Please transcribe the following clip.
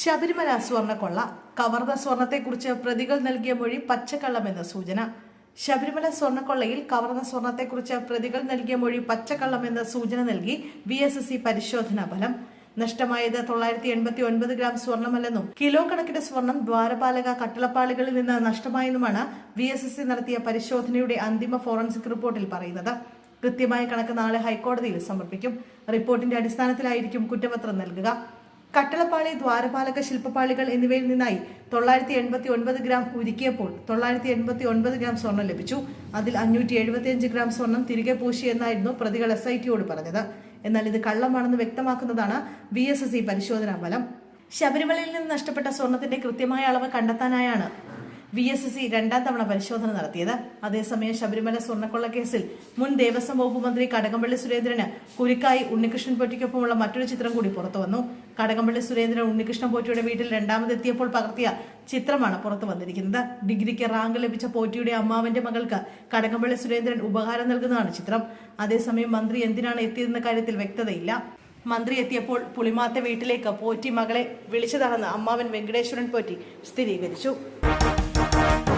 ശബരിമല സ്വർണക്കൊള്ള കവർന്ന സ്വർണത്തെക്കുറിച്ച് പ്രതികൾ നൽകിയ മൊഴി പച്ചക്കള്ളമെന്ന് സൂചന. ശബരിമല സ്വർണക്കൊള്ളയിൽ കവർന്ന സ്വർണത്തെക്കുറിച്ച് പ്രതികൾ നൽകിയ മൊഴി പച്ചക്കള്ളമെന്ന് സൂചന നൽകി വി എസ് എസ് സി പരിശോധനാ ഫലം. നഷ്ടമായത് തൊള്ളായിരത്തി എൺപത്തി ഒൻപത് ഗ്രാം സ്വർണമല്ലെന്നും കിലോ കണക്കിന് സ്വർണം ദ്വാരപാലക കട്ടളപ്പാളികളിൽ നിന്ന് നഷ്ടമായെന്നുമാണ് വി എസ് എസ് സി നടത്തിയ പരിശോധനയുടെ അന്തിമ ഫോറൻസിക് റിപ്പോർട്ടിൽ പറയുന്നത്. കൃത്യമായ കണക്ക് നാളെ ഹൈക്കോടതിയിൽ സമർപ്പിക്കും. റിപ്പോർട്ടിന്റെ അടിസ്ഥാനത്തിലായിരിക്കും കുറ്റപത്രം നൽകുക. കട്ടളപ്പാളി ദ്വാരപാലക ശില്പപാളികൾ എന്നിവയിൽ നിന്നായി തൊള്ളായിരത്തി എൺപത്തി ഒൻപത് ഗ്രാം ഉരുക്കിയപ്പോൾ തൊള്ളായിരത്തി എൺപത്തി ഒൻപത് ഗ്രാം സ്വർണം ലഭിച്ചു. അതിൽ അഞ്ഞൂറ്റി എഴുപത്തിയഞ്ച് ഗ്രാം സ്വർണം തിരികെ പൂശി എന്നായിരുന്നു പ്രതികൾ എസ് ഐ ടിയോട് പറഞ്ഞത്. എന്നാൽ ഇത് കള്ളമാണെന്ന് വ്യക്തമാക്കുന്നതാണ് വി എസ് എസ് ഇ പരിശോധനാ ഫലം. ശബരിമലയിൽ നിന്ന് നഷ്ടപ്പെട്ട സ്വർണത്തിന്റെ കൃത്യമായ അളവ് കണ്ടെത്താനായാണ് വി എസ് സി രണ്ടാം തവണ പരിശോധന നടത്തിയത്. അതേസമയം ശബരിമല സ്വർണക്കൊള്ള കേസിൽ മുൻ ദേവസ്വം വകുപ്പ് മന്ത്രി കടകംപള്ളി സുരേന്ദ്രന് കുരുക്കായി ഉണ്ണികൃഷ്ണൻ പോറ്റിക്കൊപ്പമുള്ള മറ്റൊരു ചിത്രം കൂടി പുറത്തുവന്നു കടകംപള്ളി സുരേന്ദ്രൻ ഉണ്ണികൃഷ്ണൻ പോറ്റിയുടെ വീട്ടിൽ രണ്ടാമതെത്തിയപ്പോൾ പകർത്തിയ ചിത്രമാണ് പുറത്തു വന്നിരിക്കുന്നത്. ഡിഗ്രിക്ക് റാങ്ക് ലഭിച്ച പോറ്റിയുടെ അമ്മാവന്റെ മകൾക്ക് കടകംപള്ളി സുരേന്ദ്രൻ ഉപഹാരം നൽകുന്നതാണ് ചിത്രം. അതേസമയം മന്ത്രി എന്തിനാണ് എത്തിയതെന്ന കാര്യത്തിൽ വ്യക്തതയില്ല. മന്ത്രി എത്തിയപ്പോൾ പുളിമാത്ത വീട്ടിലേക്ക് പോറ്റി മകളെ വിളിച്ചതാണെന്ന് അമ്മാവൻ വെങ്കടേശ്വരൻ പോറ്റി സ്ഥിരീകരിച്ചു. Bye.